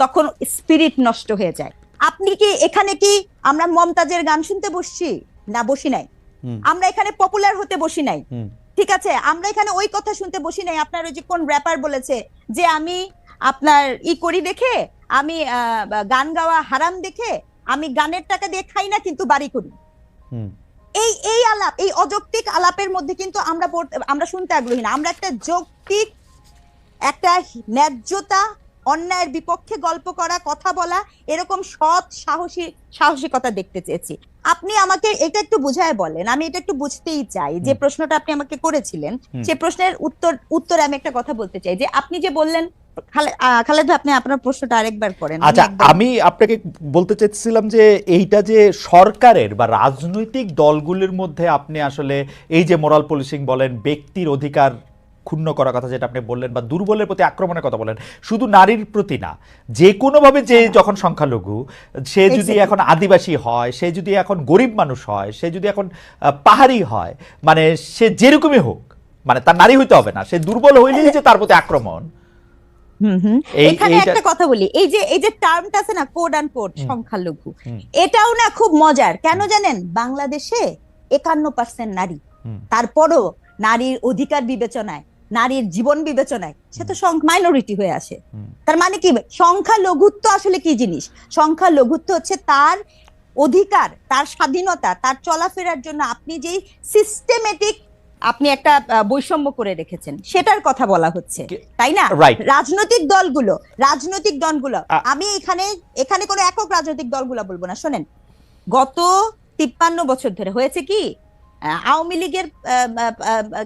তখন স্পিরিট নষ্ট হয়ে যায়। আপনি কি এখানে কি আমরা মমতাজের গান শুনতে বসছি? না বসি নাই। আমরা এখানে পপুলার হতে বসি নাই। ঠিক আছে? আমরা এখানে ওই কথা শুনতে বসি নাই। আপনার ওই যে কোন র্যাপার বলেছে যে আমি আপনার ই করি দেখে আমি গান গাওয়া হারাম দেখে আমি গানের টাকা দিয়ে খাই না কিন্তু বাড়ি করি। এই এই আলাপ এই অযৌক্তিক আলাপের মধ্যে কিন্তু আমরা আমরা শুনতে আগ্রহী না। আমরা একটা যৌক্তিক একটা ন্যায্যতা অন্যায়ের বিপক্ষে গল্প করা কথা বলা এরকম সৎ সাহসী সাহসিকতা দেখতে চেয়েছি। আপনি আমাকে এটা একটু বুঝায় বলেন আমি এটা একটু বুঝতেই চাই যে প্রশ্নটা আপনি আমাকে করেছিলেন সে প্রশ্নের উত্তর উত্তরে আমি একটা কথা বলতে চাই যে আপনি যে বললেন খালেদ আপনি আপনার প্রশ্নটা আরেকবার করেন। আচ্ছা আমি আপনাকে বলতে চাইছিলাম যে এইটা যে সরকারের বা রাজনৈতিক দলগুলির মধ্যে আপনি আসলে এই যে মোরাল পুলিশিং বলেন ব্যক্তির অধিকার ক্ষুণ্ণ করার কথা যেটা আপনি বললেন বা দুর্বলের প্রতি আক্রমণের কথা বলেন শুধু নারীর প্রতি না যে কোনোভাবে যে যখন সংখ্যালঘু সে যদি এখন আদিবাসী হয় সে যদি এখন গরিব মানুষ হয় সে যদি এখন পাহাড়ি হয় মানে সে যেরকমই হোক মানে তার নারী হইতে হবে না সে দুর্বল হইলেই যে তার প্রতি আক্রমণ। হুম হুম। এই- এখানে একটা কথা বলি এই যে এই যে টার্মটা আছে না কোড অ্যান্ড কোড সংখ্যালঘু এটাও না খুব মজার কেন জানেন? বাংলাদেশে একান্ন পার্সেন্ট নারী তারপরও নারীর অধিকার বিবেচনায় নারীর জীবন বিবেচনায় সে তো মাইনরিটি হয়ে আসে। তার মানে কি? সংখ্যালঘুত্ব আসলে কি জিনিস? সংখ্যালঘুত্ব হচ্ছে তার অধিকার তার স্বাধীনতা তার চলাফেরার জন্য আপনি যেই সিস্টেমেটিক আপনি একটা বৈষম্য করে রেখেছেন সেটার কথা বলা হচ্ছে তাই না? রাজনৈতিক দলগুলো রাজনৈতিক দলগুলো আমি এখানে এখানে কোনো একক রাজনৈতিক দলগুলো বলব না শোনেন। গত তিপ্পান্ন বছর ধরে হয়েছে কি? আওয়ামী লীগের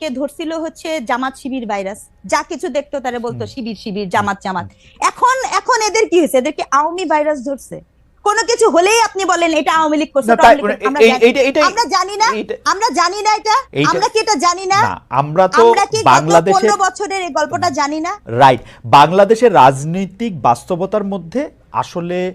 কে ধরছিল হচ্ছে জামাত শিবির ভাইরাস। যা কিছু দেখতো তারা বলতো শিবির শিবির জামাত জামাত। এখন এখন এদের কি হয়েছে? এদেরকে আওয়ামী ভাইরাস ধরছে। কোনো কিছু হলেই আপনি বলেন এটা আওয়ামী লীগ করছে না, ওটা তাই- আওয়ামী লীগ করছে। আমরা জানি- আমরা জানি না আমরা জানি না এটা। আমরা কি এটা জানি না? আমরা তো বাংলাদেশের বছরের এই গল্পটা জানি না? রাইট। বাংলাদেশের রাজনৈতিক বাস্তবতার মধ্যে আসলে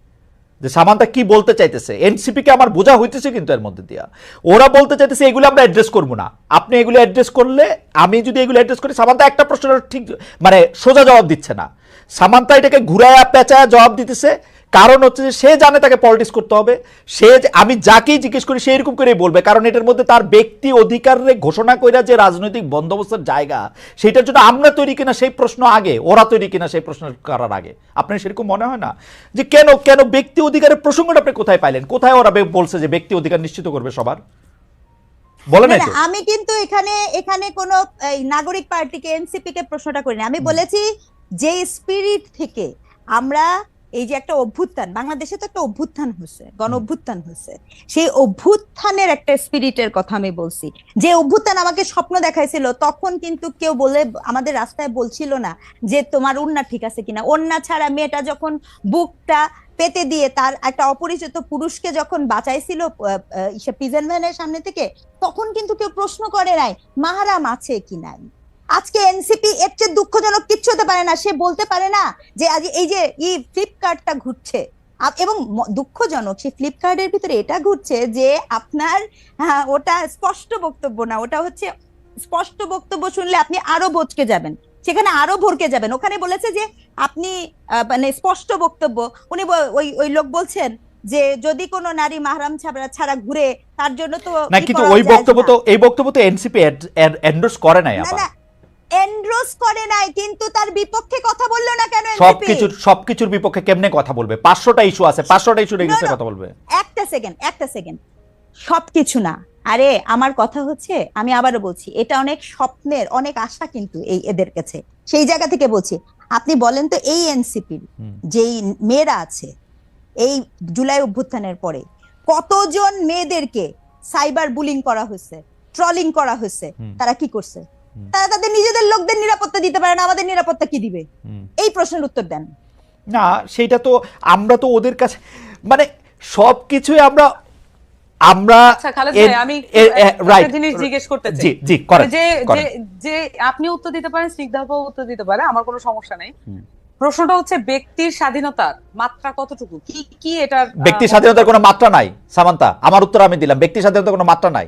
যে সামান্তা কি বলতে চাইতেছে? এনসিপিকে আমার বোঝা হইতেছে কিন্তু এর মধ্যে দিয়া। ওরা বলতে চাইতেছে, এগুলো আমরা অ্যাড্রেস করব না। আপনি এগুলো অ্যাড্রেস করলে, আমি যদি এগুলো অ্যাড্রেস করি, সামান্তা একটা প্রশ্নের ঠিক মানে সোজা জবাব দিচ্ছে না। সামান্তা এটাকে ঘুরায়া, পেঁচায়া জবাব দিতেছে। কারণ হচ্ছে যে সে জানে তাকে পলিটিক্স করতে হবে। সে যে- আমি যাকেই জিজ্ঞেস করি সে এরকম করেই বলবে। কারণ এটার মধ্যে তার ব্যক্তি অধিকারে ঘোষণা কইরা যে রাজনৈতিক বন্দোবস্তের জায়গা সেটার জন্য আমরা তৈরি কিনা সেই প্রশ্ন আগে ওরা তৈরি কিনা সেই প্রশ্ন করার আগে। আপনার সেরকম মনে হয় না? যে কেন কেন ব্যক্তি অধিকারের প্রসঙ্গটা আপনি কোথায় পাইলেন? কোথায় ওরা বলছে যে ব্যক্তি অধিকার নিশ্চিত করবে সবার? আমি কিন্তু এখানে এখানে কোনো এই, নাগরিক পার্টিকে এনসিপি কে প্রশ্নটা করিনি। আমি বলেছি যে স্পিরিট থেকে আমরা এই যে একটা অভ্যুত্থান, বাংলাদেশে তো একটা অভ্যুত্থান হচ্ছে গণ অভ্যুত্থান হচ্ছে সেই অভ্যুত্থানের একটা স্পিরিটের কথা আমি বলছি। যে অভ্যুত্থান আমাকে স্বপ্ন দেখাইছিল, তখন কিন্তু কেউ বলে, আমাদের রাস্তায় বলছিল না যে তোমার ওন্না ঠিক আছে কিনা। ওন্না ছাড়া মেয়েটা যখন বুকটা পেতে দিয়ে তার একটা অপরিচিত পুরুষকে যখন বাঁচাইছিল প্রিজন ভ্যানের সামনে থেকে, তখন কিন্তু কেউ প্রশ্ন করে নাই, মাহারাম আছে কি নাই? আজকে এনসিপি এর চেয়ে দুঃখজনক কিচ্ছু হতে পারে না। সে বলতে পারে না যে আজ এই যে ই ফ্লিপকার্টটা ঘুরছে এবং দুঃখজনক সেই ফ্লিপকার্টের ভিতরে এটা ঘুরছে যে আপনার ওটা স্পষ্ট বক্তব্য না ওটা হচ্ছে স্পষ্ট বক্তব্য শুনলে আপনি আরও বচকে যাবেন। সেখানে আরও ভরকে যাবেন। ওখানে বলেছে যে আপনি মানে স্পষ্ট বক্তব্য। উনি ওই ওই লোক বলছেন যে যদি কোনো নারী মাহরাম ছাড়া ছাড়া ঘুরে তার জন্য তো না কিন্তু ওই বক্তব্য তো এই বক্তব্য তো এনসিপি এন্ডোর্স করে নাই আবার। না এন্ড্রোস করে নাই কিন্তু তার বিপক্ষে কথা বলল না কেন? সবকিছুর সবকিছুর বিপক্ষে কেমনে কথা বলবে পাঁচশোটা ইস্যু আছে পাঁচশোটা ইস্যু রেগেছে No, no. কথা বলবে একটা সেকেন্ড একটা সেকেন্ড সবকিছু না আরে আমার কথা হচ্ছে আমি আবারও বলছি এটা অনেক স্বপ্নের অনেক আশা কিন্তু এই এদের কাছে সেই জায়গা থেকে বলছি আপনি বলেন তো এই এনসিপির হুম। যেই মেয়েরা আছে এই জুলাই অভ্যুত্থানের পরে কতজন মেয়েদেরকে সাইবার বুলিং করা হয়েছে ট্রলিং করা হয়েছে তারা কি করছে। তারা তাদের নিজেদের লোকদের নিরাপত্তা দিতে পারে না আমাদের নিরাপত্তা কি দিবে? এই প্রশ্নের উত্তর দেন। না সেইটা তো আমরা তো ওদের কাছে মানে সব কিছুই আমরা আমরা আচ্ছা আমি. জিনিস জিজ্ঞেস করতে চাই। যে আপনি উত্তর দিতে পারেন স্নিগ্ধাপাও উত্তর দিতে পারে আমার কোনো সমস্যা নেই। প্রশ্নটা হচ্ছে ব্যক্তির স্বাধীনতার মাত্রা কতটুকু? কি কি এটার আহ, ব্যক্তি স্বাধীনতার কোনো মাত্রা নাই সামান্তা আমার উত্তর আমি দিলাম ব্যক্তি স্বাধীনতার কোনো মাত্রা নাই।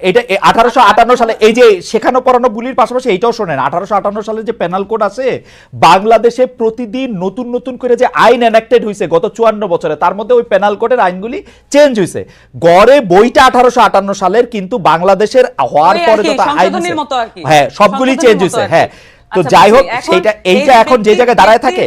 এটা আঠারোশো আটান্ন সালে এই যে শেখানো পড়ানো বুলির পাশাপাশি এইটাও শোনেন আঠারোশো আটান্ন সালে যে পেনাল কোড আছে বাংলাদেশে প্রতিদিন নতুন নতুন করে যে আইন এনাক্টেড হয়েছে গত চুয়ান্ন বছরে তার মধ্যে ওই পেনাল কোডের আইনগুলি চেঞ্জ হয়েছে গড়ে বইটা আঠারোশো আটান্ন সালের কিন্তু বাংলাদেশের হওয়ার পরে যত আইন। হ্যাঁ সবগুলি চেঞ্জ হয়েছে হ্যাঁ তো আচ্ছা, যাই হোক সেইটা এইটা এখন যে জায়গায় দাঁড়ায় থাকে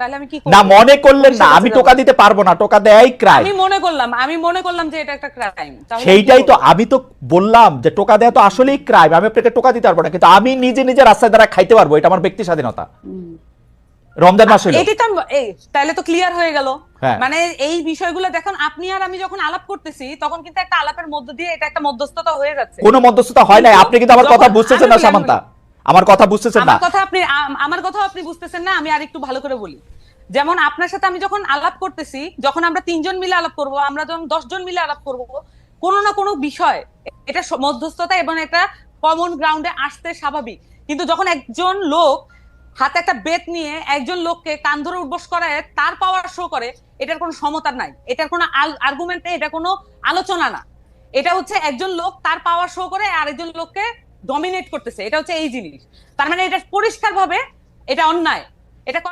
তাহলে আমি কি না মনে করলেন না আমি টোকা দিতে পারব না টোকা দেয়াই ক্রাইম আমি মনে করলাম আমি মনে করলাম যে এটা একটা ক্রাইম সেইটাই তো আমি তো বললাম যে টোকা দেওয়া তো আসলেই ক্রাইম আমি আপনাকে টোকা দিতে পারব না কিন্তু আমি নিজে নিজে রাস্তায় দ্বারা খাইতে পারব এটা আমার ব্যক্তি স্বাধীনতা। রমজান মাস হইল এটি এই তাহলে তো ক্লিয়ার হয়ে গেল। হ্যাঁ। মানে এই বিষয়গুলো দেখুন আপনি আর আমি যখন আলাপ করতেছি তখন কিন্তু একটা আলাপের মধ্য দিয়ে এটা একটা মধ্যস্থতা হয়ে যাচ্ছে। কোনো মধ্যস্থতা হয় নাই আপনি কিন্তু আমার কথা বুঝতেছেন না সামান্তা। আমার কথা বুঝতেছেন না? কথা আপনি আমার কথা আপনি বুঝতেছেন না আমি আর একটু ভালো করে বলি। যেমন আপনার সাথে আমি যখন আলাপ করতেছি যখন আমরা তিনজন মিলে আলাপ করব আমরা যখন দশজন মিলে আলাপ করব কোনো না কোনো বিষয় এটা মধ্যস্থতা এবং এটা কমন গ্রাউন্ডে আসতে স্বাভাবিক। কিন্তু যখন একজন লোক হাতে একটা বেত নিয়ে একজন লোককে কান ধরে উঠবস করায় তার পাওয়ার শো করে এটার কোনো সমতা নাই। এটার কোনো আর্গুমেন্ট নেই এটা কোনো আলোচনা না। এটা হচ্ছে একজন লোক তার পাওয়ার শো করে আরেকজন লোককে ডমিনেট করতেছে এটা হচ্ছে এই জিনিস। তার মানে এটা পরিষ্কারভাবে এটা অন্যায়।